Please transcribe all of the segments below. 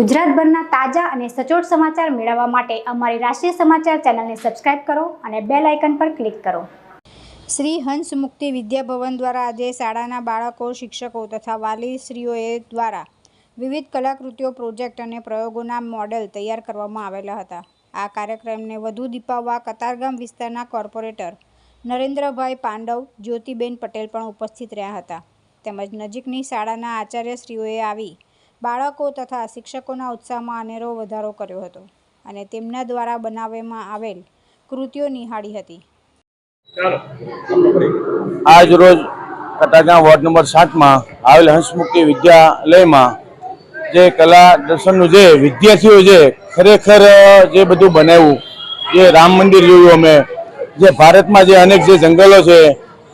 ગુજરાતભરના તાજા અને સચોટ સમાચાર મેળવવા માટે અમારી રાષ્ટ્રીય સમાચાર ચેનલને સબસ્ક્રાઇબ કરો અને બેલ આઇકન પર ક્લિક કરો. શ્રી હંસ મુક્તિ વિદ્યાભવન દ્વારા આજે શાળાના બાળકો, શિક્ષકો તથા વાલીશ્રીઓએ દ્વારા વિવિધ કલાકૃતિઓ, પ્રોજેક્ટ અને પ્રયોગોના મોડેલ તૈયાર કરવામાં આવેલા હતા. આ કાર્યક્રમને વધુ દીપાવવા કતારગામ વિસ્તારના કોર્પોરેટર નરેન્દ્રભાઈ પાંડવ, જ્યોતિબેન પટેલ પણ ઉપસ્થિત રહ્યા હતા. તેમજ નજીકની શાળાના આચાર્યશ્રીઓએ આવી બાળકો તથા શિક્ષકોના ઉત્સાહમાં અનેરો વધારો કર્યો હતો અને તેમના દ્વારા બનાવવામાં આવેલ કૃતિઓ નિહાળી હતી. આજ રોજ કટાગામ વોર્ડ નંબર સાતમાં આવેલ હંસમુખી વિદ્યાલયમાં જે કલા દર્શનનું જે વિદ્યાર્થીઓ છે ખરેખર જે બધું બનાવ્યું જે રામ મંદિર જોયું અમે જે ભારતમાં જે અનેક જે જંગલો છે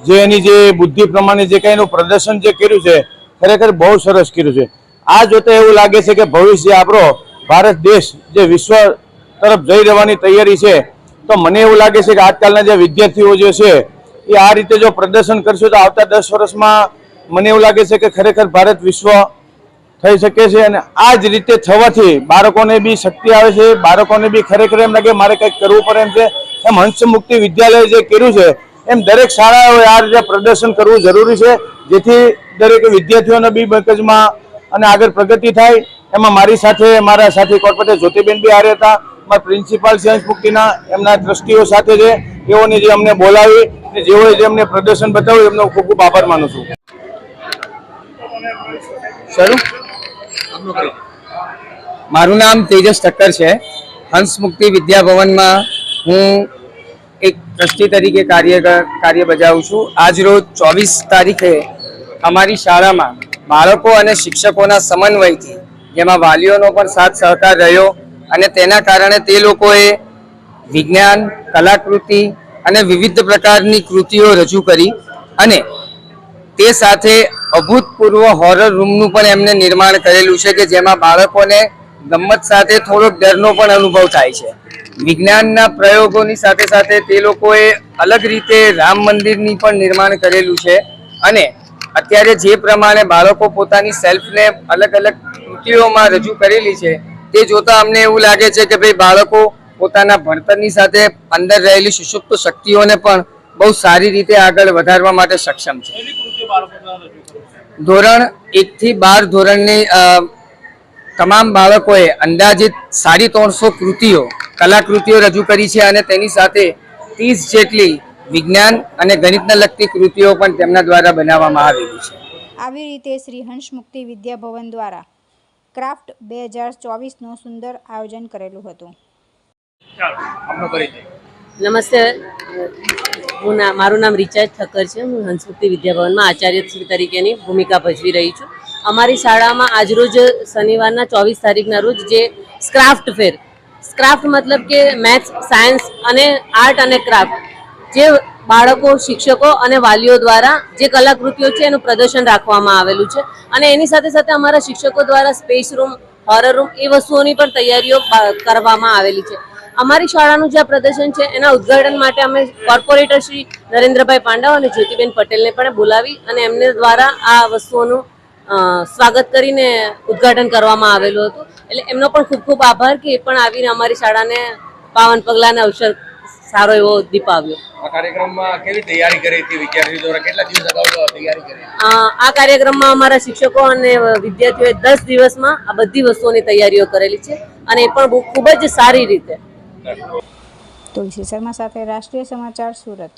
જે એની જે બુદ્ધિ પ્રમાણે જે કંઈ એનું પ્રદર્શન જે કર્યું છે ખરેખર બહુ સરસ કર્યું છે. આ જોતે એવું લાગે છે કે ભવિષ્ય આપણો ભારત દેશ જે વિશ્વ તરફ જઈ રહેવાની તૈયારી છે, તો મને એવું લાગે છે કે આજકાલના જે વિદ્યાર્થીઓ જે છે, એ આ રીતે જો પ્રદર્શન કરશે તો આવતા દસ વર્ષમાં મને એવું લાગે છે કે ખરેખર ભારત વિશ્વ થઈ શકે છે અને આ જ રીતે થવાથી બાળકોને બી શક્તિ આવે છે, બાળકોને બી ખરેખર એમ લાગે મારે કંઈક કરવું પડે એમ છે. એમ હંસમુક્તિ વિદ્યાલય જે કર્યું છે, એમ દરેક શાળાઓએ આ રીતે પ્રદર્શન કરવું જરૂરી છે, જેથી દરેક વિદ્યાર્થીઓને બી મગજમાં અને આગળ પ્રગતિ થાય, એમાં મારી સાથે, મારા સાથી કોર્પોરેટર જ્યોતિબેન બી હારે હતા મારા પ્રિન્સિપાલ સાયન્સ મુક્તિના, એમના ટ્રસ્ટીઓ સાથે છે, તેઓને જે અમને બોલાવી અને જેઓએ જે અમને પ્રદર્શન બતાવ્યું, એમનો ખૂબ ખૂબ આભાર માનું છું. શરૂ? મારું નામ તેજસ ઠક્કર છે. હંસ મુક્તિ વિદ્યાભવનમાં હું એક ટ્રસ્ટી તરીકે કાર્ય કાર્ય બજાવું છું. આજ રોજ ચોવીસ તારીખે અમારી શાળામાં બાળકો અને શિક્ષકોના સમન્વયથી, જેમાં વાલીઓનો પણ સાથ સહકાર રહ્યો અને તેના કારણે તે લોકોએ વિજ્ઞાન, કલાકૃતિ અને વિવિધ પ્રકારની કૃતિઓ રજૂ કરી અને તે સાથે અભૂતપૂર્વ હોરર રૂમનું પણ એમને નિર્માણ કરેલું છે કે જેમાં બાળકોને ગમત સાથે થોડોક ડરનો પણ અનુભવ થાય છે. વિજ્ઞાનના પ્રયોગોની સાથે સાથે તે લોકોએ અલગ રીતે રામ મંદિરની પણ નિર્માણ કરેલું છે અને અત્યારે જે પ્રમાણે બાળકો પોતાની સેલ્ફને અલગ અલગ કૃતિઓમાં રજૂ કરેલી છે તે જોતા અમને એવું લાગે છે કે ભાઈ બાળકો પોતાના ભણતરની સાથે અંદર રહેલી સુષુપ્ત શક્તિઓને પણ બહુ સારી રીતે આગળ વધારવા માટે સક્ષમ છે. ધોરણ એક થી બાર ધોરણની તમામ બાળકોએ અંદાજિત સાડી ત્રણસો કૃતિઓ કલાકૃતિઓ રજૂ કરી છે અને તેની સાથે ત્રીસ જેટલી વિજ્ઞાન અને ગણિતને લગતી કૃતિઓ પણ તેમના દ્વારા બનાવવામાં આવેલી છે. આવી રીતે શ્રી હંસ મુક્તિ વિદ્યાભવન દ્વારા ક્રાફ્ટ બે હજાર ચોવીસનું સુંદર આયોજન કરેલું હતું. નમસ્તે. હું મારું નામ રિચાર્જ ઠક્કર છે. હું હંસમુક્તિ વિદ્યાભવનમાં આચાર્ય તરીકેની ભૂમિકા ભજવી રહી છું. અમારી શાળામાં આજરોજ શનિવારના ચોવીસ તારીખના રોજ જે સ્ક્રાફ્ટ ફેર સ્ક્રાફ્ટ મતલબ કે મેથ્સ સાયન્સ અને આર્ટ અને ક્રાફ્ટ જે બાળકો, શિક્ષકો અને વાલીઓ દ્વારા જે કલાકૃતિઓ છે એનું પ્રદર્શન રાખવામાં આવેલું છે. અને એની સાથે સાથે અમારા શિક્ષકો દ્વારા સ્પેસ રૂમ, હોરર રૂમ એ વસ્તુઓની પણ તૈયારીઓ કરવામાં આવેલી છે. અમારી શાળાનું જે પ્રદર્શન છે, એના ઉદ્ઘાટન માટે અમે કોર્પોરેટર શ્રી નરેન્દ્રભાઈ પાંડવ અને જ્યોતિબેન પટેલને પણ બોલાવી અને એમને દ્વારા આ વસ્તુઓનું સ્વાગત કરીને ઉદ્ઘાટન કરવામાં આવેલું હતું. એટલે એમનો પણ ખૂબ ખૂબ આભાર કે એ પણ આવીને અમારી શાળાને પાવન પગલાને અવસર સારો એવો દીપાવ્યો આ કાર્યક્રમમાં કેવી તૈયારી કરી હતી વિદ્યાર્થીઓ દ્વારા? કેટલા દિવસ અગાઉ તૈયારી કરી? આ કાર્યક્રમમાં અમારા શિક્ષકો અને વિદ્યાર્થીઓએ દસ દિવસમાં આ બધી વસ્તુઓની તૈયારીઓ કરેલી છે અને એ પણ ખૂબ જ સારી રીતે. તુલસી શર્મા સાથે રાષ્ટ્રીય સમાચાર સુરત.